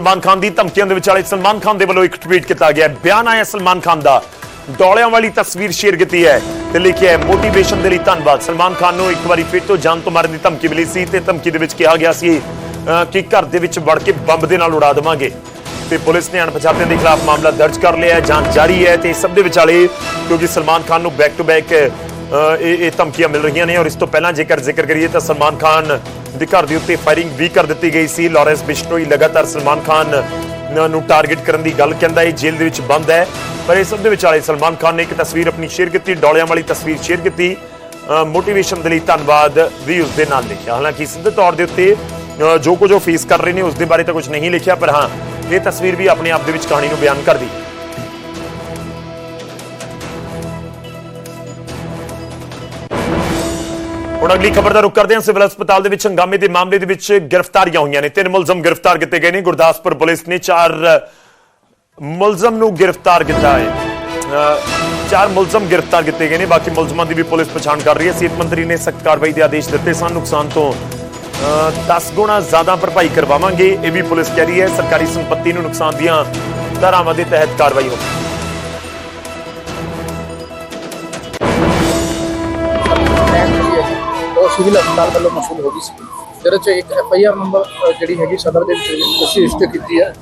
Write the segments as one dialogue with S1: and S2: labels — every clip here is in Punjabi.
S1: ਸਲਮਾਨ ਖਾਨ ਦੀ ਧਮਕੀਆਂ ਦੇ ਵਿਚਾਲੇ ਸਲਮਾਨ ਖਾਨ ਦੇ ਵੱਲੋਂ ਇੱਕ ਟਵੀਟ ਕੀਤਾ ਗਿਆ ਬਿਆਨ ਆਇਆ ਸਲਮਾਨ ਖਾਨ ਦਾ। ਡੋਲਿਆਂ ਵਾਲੀ ਤਸਵੀਰ ਸ਼ੇਅਰ ਕੀਤੀ ਹੈ ਤੇ ਲਿਖਿਆ ਹੈ ਮੋਟੀਵੇਸ਼ਨ ਦੇ ਲਈ ਧੰਨਵਾਦ। ਸਲਮਾਨ ਖਾਨ ਨੂੰ ਇੱਕ ਵਾਰੀ ਫਿਰ ਤੋਂ ਜਾਨ ਤੋਂ ਮਾਰਨ ਦੀ ਧਮਕੀ ਮਿਲੀ ਸੀ ਤੇ ਧਮਕੀ ਦੇ ਵਿੱਚ ਕਿਹਾ ਗਿਆ ਸੀ ਅਹ, ਕਿ ਘਰ ਦੇ ਵਿੱਚ ਵੜ ਕੇ ਬੰਬ ਦੇ ਨਾਲ ਉਡਾ ਦੇਵਾਂਗੇ। ਤੇ ਪੁਲਿਸ ਨੇ ਅਣਪਛਾਤਿਆਂ ਦੇ ਖਿਲਾਫ ਮਾਮਲਾ ਦਰਜ ਕਰ ਲਿਆ ਹੈ ਜਾਂਚ ਜਾਰੀ ਹੈ ਤੇ ਇਸ ਸਭ ਦੇ ਵਿਚਾਲੇ ਕਿਉਂਕਿ ਸਲਮਾਨ ਖਾਨ ਨੂੰ ਬੈਕ ਟੂ ਬੈਕ ਇਹ ਇਹ ਧਮਕੀਆਂ ਮਿਲ ਰਹੀਆਂ ਨੇ ਔਰ ਇਸ ਤੋਂ ਪਹਿਲਾਂ ਜੇਕਰ ਜ਼ਿਕਰ ਕਰੀਏ ਤਾਂ ਸਲਮਾਨ ਖਾਨ ਦੇ ਘਰ ਦੇ ਉੱਤੇ ਫਾਇਰਿੰਗ ਵੀ ਕਰ ਦਿੱਤੀ ਗਈ ਸੀ। ਲਾਰੈਂਸ ਬਿਸ਼ਨੋਈ ਲਗਾਤਾਰ ਸਲਮਾਨ ਖਾਨ ਨੂੰ ਟਾਰਗੇਟ ਕਰਨ ਦੀ ਗੱਲ ਕਹਿੰਦਾ ਹੈ। ਜੇਲ੍ਹ ਦੇ ਵਿੱਚ ਬੰਦ ਹੈ। ਪਰ ਇਸ ਸਭ ਦੇ ਵਿਚਾਲੇ ਸਲਮਾਨ ਖਾਨ ਨੇ ਇੱਕ ਤਸਵੀਰ ਆਪਣੀ ਸ਼ੇਅਰ ਕੀਤੀ, ਡੋਲਿਆਂ ਵਾਲੀ ਤਸਵੀਰ ਸ਼ੇਅਰ ਕੀਤੀ। ਮੋਟੀਵੇਸ਼ਨ ਦੇ ਲਈ ਧੰਨਵਾਦ ਵੀ ਉਸ ਦੇ ਨਾਲ ਲਿਖਿਆ। ਹਾਲਾਂਕਿ ਸਿੱਧੇ ਤੌਰ ਦੇ ਉੱਤੇ ਜੋ ਕੁਝ ਉਹ ਫੇਸ ਕਰ ਰਹੇ ਨੇ, ਉਸ ਦੇ ਬਾਰੇ ਤਾਂ ਕੁਝ ਨਹੀਂ ਲਿਖਿਆ, ਪਰ ਹਾਂ, ਇਹ ਤਸਵੀਰ ਵੀ ਆਪਣੇ ਆਪ ਦੇ ਵਿੱਚ ਕਹਾਣੀ ਨੂੰ ਬਿਆਨ ਕਰਦੀ ਹੁਣ ਅਗਲੀ ਖਬਰ ਦਾ ਰੁਖ ਕਰਦੇ ਹਾਂ। ਸਿਵਲ ਹਸਪਤਾਲ ਦੇ ਵਿੱਚ ਹੰਗਾਮੇ ਦੇ ਮਾਮਲੇ ਦੇ ਵਿੱਚ ਗ੍ਰਿਫਤਾਰੀਆਂ ਹੋਈਆਂ ਨੇ। ਤਿੰਨ ਮੁਲਜ਼ਮ ਗ੍ਰਿਫਤਾਰ ਕੀਤੇ ਗਏ ਨੇ। ਗੁਰਦਾਸਪੁਰ ਪੁਲਿਸ ਨੇ ਚਾਰ ਮੁਲਜ਼ਮ ਨੂੰ ਗ੍ਰਿਫਤਾਰ ਕੀਤਾ ਹੈ। ਚਾਰ ਮੁਲਜ਼ਮ ਗ੍ਰਿਫਤਾਰ ਕੀਤੇ ਗਏ ਨੇ। ਬਾਕੀ ਮੁਲਜ਼ਮਾਂ ਦੀ ਵੀ ਪੁਲਿਸ ਪਛਾਣ ਕਰ ਰਹੀ ਹੈ। ਸਿਹਤ ਮੰਤਰੀ ਨੇ ਸਖਤ ਕਾਰਵਾਈ ਦੇ ਆਦੇਸ਼ ਦਿੱਤੇ ਸਨ। ਨੁਕਸਾਨ ਤੋਂ ਅਹ 10 ਗੁਣਾ ਜ਼ਿਆਦਾ ਭਰਪਾਈ ਕਰਵਾਵਾਂਗੇ। ਇਹ ਵੀ ਪੁਲਿਸ ਕਹਿ ਰਹੀ ਹੈ। ਸਰਕਾਰੀ ਸੰਪਤੀ ਨੂੰ ਨੁਕਸਾਨ ਦੀਆਂ ਧਾਰਾਵਾਂ ਦੇ ਤਹਿਤ ਕਾਰਵਾਈ ਹੋਵੇਗੀ।
S2: ਸਿਵਲ ਹਸਪਤਾਲ ਵੱਲੋਂ ਮਸੂਲ ਹੋ ਗਈ ਸੀ। ਜਿਹਦੇ ਚ ਇੱਕ ਐਫ ਆਈ ਆਰ ਨੰਬਰ ਜਿਹੜੀ ਹੈਗੀ ਸਦਰ ਦੇ ਵਿੱਚ ਅਸੀਂ ਰਜਿਸਟਰ ਕੀਤੀ ਹੈ।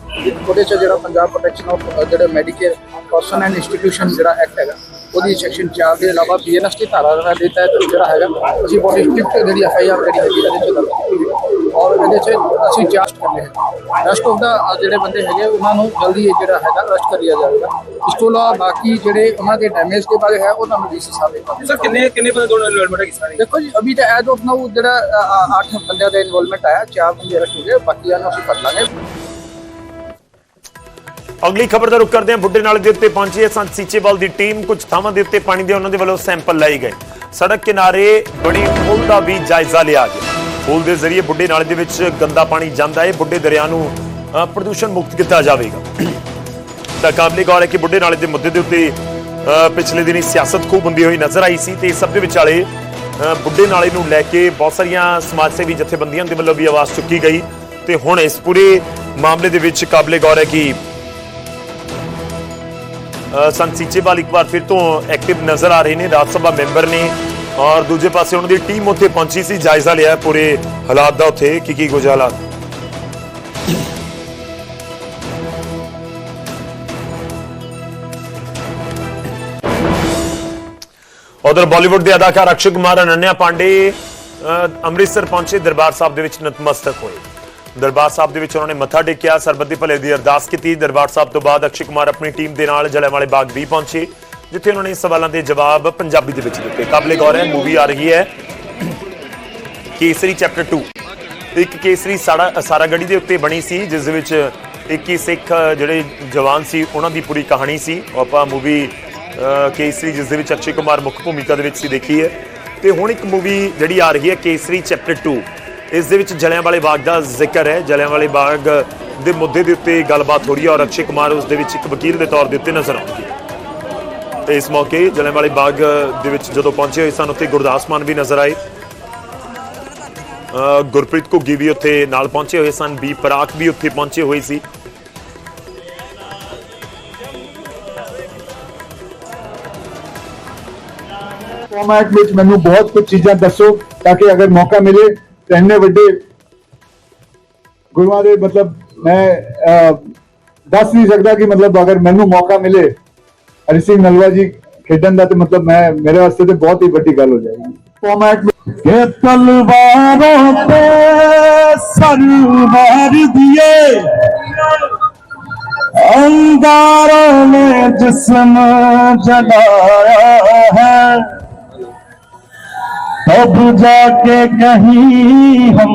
S2: ਉਹਦੇ ਚ ਜਿਹੜਾ ਪੰਜਾਬ ਪ੍ਰੋਟੈਕਸ਼ਨ ਆਫ ਜਿਹੜੇ ਮੈਡੀਕੇਅਰ ਪਰਸਨ ਐਂਡ ਇੰਸਟੀਟਿਊਸ਼ਨ ਜਿਹੜਾ ਐਕਟ ਹੈਗਾ, ਉਹਦੀ ਸੈਕਸ਼ਨ 4 ਦੇ ਇਲਾਵਾ ਬੀਐਨਐਸ ਦੀ ਧਾਰਾ ਦਾ ਦਿੱਤਾ ਹੈ ਤੇ ਜਿਹੜਾ ਹੈਗਾ, ਅਸੀਂ ਬਹੁਤ ਸਟ੍ਰਿਕਟ ਜਿਹੜੀ ਐਫ ਆਈ ਆਰ ਜਿਹੜੀ ਹੈਗੀ, ਇਹਦੇ ਚ ਇਹਦੇ ਚ ਅਸੀਂ ਜਾਂਚ ਕਰਨੀ ਹੈ। ਰੈਸਟ ਆਫ ਦਾ ਜਿਹੜੇ ਬੰਦੇ ਹੈਗੇ ਉਹਨਾਂ ਨੂੰ ਜਲਦੀ ਜਿਹੜਾ ਹੈਗਾ ਅਰੈਸਟ ਕਰ ਲਿਆ ਜਾਵੇਗਾ। ਇਸ ਤੋਂ ਇਲਾਵਾ ਬਾਕੀ ਜਿਹੜੇ ਉਹਨਾਂ ਦੇ ਡੈਮੇਜ ਦੇ ਬਾਰੇ ਹੈ ਉਹ ਤੁਹਾਨੂੰ ਡੀਸੀ ਸਾਹਿਬ ਨੇ
S3: ਸਰ ਕਿੰਨੇ ਕਿੰਨੇ ਬੰਦੇ ਤੁਹਾਡੇ ਇਨਵੋਲਵਮੈਂਟ ਹੈ ਸਾਰੀ?
S2: ਦੇਖੋ ਜੀ ਅਭੀ ਤਾਂ ਐਜ਼ ਆਫ ਨਾਓ ਜਿਹੜਾ ਅ, ਅ, ਅੱਠ ਬੰਦਿਆਂ ਦਾ ਇਨਵੋਲਵਮੈਂਟ ਆਇਆ ਚਾਰ ਬੰਦੇ ਅਰੈਸਟ ਹੋ ਗਏ ਬਾਕੀਆਂ ਨੂੰ ਅਸੀਂ ਫੜ ਲਾਂਗੇ।
S1: ਅਗਲੀ ਖਬਰ ਦਾ ਰੁਖ ਕਰਦੇ ਹਾਂ। ਬੁੱਢੇ ਨਾਲੇ ਦੇ ਉੱਤੇ ਪਹੁੰਚੀ ਹੈ ਸੰਤ ਸੀਚੇਵਾਲ ਦੀ ਟੀਮ। ਕੁਝ ਥਾਵਾਂ ਦੇ ਉੱਤੇ ਪਾਣੀ ਦੇ ਉਹਨਾਂ ਦੇ ਵੱਲੋਂ ਸੈਂਪਲ ਲਏ ਗਏ। ਸੜਕ ਕਿਨਾਰੇ ਬੜੀ ਪੁਲ ਦਾ ਵੀ ਜਾਇਜ਼ਾ ਲਿਆ ਗਿਆ। ਪੁਲ ਦੇ ਜ਼ਰੀਏ ਬੁੱਢੇ ਨਾਲੇ ਦੇ ਵਿੱਚ ਗੰਦਾ ਪਾਣੀ ਜਾਂਦਾ ਹੈ, ਬੁੱਢੇ ਦਰਿਆ ਨੂੰ ਪ੍ਰਦੂਸ਼ਣ ਮੁਕਤ ਕੀਤਾ ਜਾਵੇਗਾ। ਤਾਂ ਕਾਬਲੇ ਗੌਰ ਹੈ ਕਿ ਬੁੱਢੇ ਨਾਲੇ ਦੇ ਮੁੱਦੇ ਦੇ ਉੱਤੇ ਪਿਛਲੇ ਦਿਨੀ ਸਿਆਸਤ ਖੂਬ ਹੁੰਦੀ ਹੋਈ ਨਜ਼ਰ ਆਈ ਸੀ ਤੇ ਸਭ ਦੇ ਵਿਚਾਲੇ ਬੁੱਢੇ ਨਾਲੇ ਨੂੰ ਲੈ ਕੇ ਬਹੁਤ ਸਾਰੀਆਂ ਸਮਾਜ ਸੇਵੀ ਜਥੇਬੰਦੀਆਂ ਦੇ ਵੱਲੋਂ ਵੀ ਆਵਾਜ਼ ਚੁੱਕੀ ਗਈ ਤੇ ਹੁਣ ਇਸ ਪੂਰੇ ਮਾਮਲੇ ਦੇ ਵਿੱਚ ਕਾਬਲੇ ਗੌਰ ਹੈ ਕਿ ਸੰਤ ਸੀਚੇਵਾਲ ਇੱਕ ਵਾਰ ਫਿਰ ਤੋਂ ਐਕਟਿਵ ਨਜ਼ਰ ਆ ਰਹੇ ਨੇ। ਰਾਜ ਸਭਾ ਮੈਂਬਰ ਨੇ ਔਰ ਦੂਜੇ ਪਾਸੇ ਉਹਨਾਂ ਦੀ ਟੀਮ ਉੱਥੇ ਪਹੁੰਚੀ ਸੀ ਜਾਇਜ਼ਾ ਲਿਆ ਪੂਰੇ ਹਾਲਾਤ ਦਾ ਉੱਥੇ ਕੀ ਕੀ ਕੁਝ ਹਾਲਾਤ? ਉਧਰ ਬਾਲੀਵੁੱਡ ਦੇ ਅਦਾਕਾਰ ਅਕਸ਼ੇ ਕੁਮਾਰ ਅਨੰਨਿਆ ਪਾਂਡੇ ਅ, ਅੰਮ੍ਰਿਤਸਰ ਪਹੁੰਚੇ ਦਰਬਾਰ ਸਾਹਿਬ ਦੇ ਵਿੱਚ ਨਤਮਸਤਕ ਹੋਏ। ਦਰਬਾਰ ਸਾਹਿਬ ਦੇ ਵਿੱਚ ਉਹਨਾਂ ਨੇ ਮੱਥਾ ਟੇਕਿਆ ਸਰਬੱਤ ਦੇ ਭਲੇ ਦੀ ਅਰਦਾਸ ਕੀਤੀ। ਦਰਬਾਰ ਸਾਹਿਬ ਤੋਂ ਬਾਅਦ ਅਕਸ਼ੇ ਕੁਮਾਰ ਆਪਣੀ ਟੀਮ ਦੇ ਨਾਲ ਜਲਿਆਂਵਾਲੇ ਬਾਗ ਵੀ ਪਹੁੰਚੇ। ਜਿੱਥੇ ਉਹਨਾਂ ਨੇ ਸਵਾਲਾਂ ਦੇ ਜਵਾਬ ਪੰਜਾਬੀ ਦੇ ਵਿੱਚ ਦਿੱਤੇ। ਕਾਬਲੇ ਗੌਰ ਹੈ ਮੂਵੀ ਆ ਰਹੀ ਹੈ ਕੇਸਰੀ ਚੈਪਟਰ 2 ਇੱਕ ਕੇਸਰੀ ਸਾਰਾ ਸਾਰਾਗੜੀ ਦੇ ਉੱਤੇ ਬਣੀ ਸੀ, ਜਿਸ ਦੇ ਵਿੱਚ 21 ਸਿੱਖ ਜਿਹੜੇ ਜਵਾਨ ਸੀ, ਉਹਨਾਂ ਦੀ ਪੂਰੀ ਕਹਾਣੀ ਸੀ। ਉਹ ਆਪਾਂ ਮੂਵੀ ਕੇਸਰੀ, ਜਿਸ ਦੇ ਵਿੱਚ ਅਕਸ਼ੇ ਕੁਮਾਰ ਮੁੱਖ ਭੂਮਿਕਾ ਦੇ ਵਿੱਚ ਸੀ, ਦੇਖੀ ਹੈ। ਤੇ ਹੁਣ ਇੱਕ ਮੂਵੀ ਜਿਹੜੀ ਆ ਰਹੀ ਹੈ, ਕੇਸਰੀ ਚੈਪਟਰ 2 ਇਸ ਦੇ ਵਿੱਚ ਜਲਿਆਂਵਾਲੇ ਬਾਗ ਦਾ ਜ਼ਿਕਰ ਹੈ। ਜਲਿਆਂਵਾਲੇ ਬਾਗ ਦੇ ਮੁੱਦੇ ਦੇ ਉੱਤੇ ਗੱਲਬਾਤ ਹੋ ਰਹੀ ਹੈ ਔਰ ਅਕਸ਼ੇ ਕੁਮਾਰ ਉਸ ਦੇ ਵਿੱਚ ਇੱਕ ਵਕੀਲ ਦੇ ਤੌਰ ਦੇ ਉੱਤੇ ਨਜ਼ਰ ਆਉਣਗੇ। ਤੇ ਇਸ ਮੌਕੇ ਜਲਿਆਂਵਾਲੇ ਬਾਗ ਦੇ ਵਿੱਚ ਜਦੋਂ ਪਹੁੰਚੇ ਹੋਏ ਸਨ ਉੱਥੇ ਗੁਰਦਾਸ ਮਾਨ ਵੀ ਨਜ਼ਰ ਆਏ। ਅ, ਗੁਰਪ੍ਰੀਤ ਘੁੱਗੀ ਵੀ ਉੱਥੇ ਨਾਲ ਪਹੁੰਚੇ ਹੋਏ ਸਨ ਬੀ ਪਰਾਖ ਵੀ ਉੱਥੇ ਪਹੁੰਚੇ ਹੋਏ ਸੀ।
S4: ਫਾਰਮੈਟ ਵਿੱਚ ਮੈਨੂੰ ਬਹੁਤ ਕੁਝ ਚੀਜ਼ਾਂ ਦੱਸੋ ਤਾਂ ਕਿ ਅਗਰ ਮੌਕਾ ਮਿਲੇ ਤਾਂ ਇੰਨੇ ਵੱਡੇ ਗੁਰੂਆਂ ਦੇ ਮਤਲਬ ਮੈਂ ਅਹ, ਦੱਸ ਨਹੀਂ ਸਕਦਾ ਕਿ ਮਤਲਬ ਅਗਰ ਮੈਨੂੰ ਮੌਕਾ ਮਿਲੇ हरि सिंह नलवा जी खेडन का तो मतलब मैं मेरे वास्ते तो बहुत ही बड़ी गल हो जाएगी। फॉर्मैट के तलवारों पे सर मार दिए। अंगारों ने जिसम जलाया है। तब जाके कहीं हम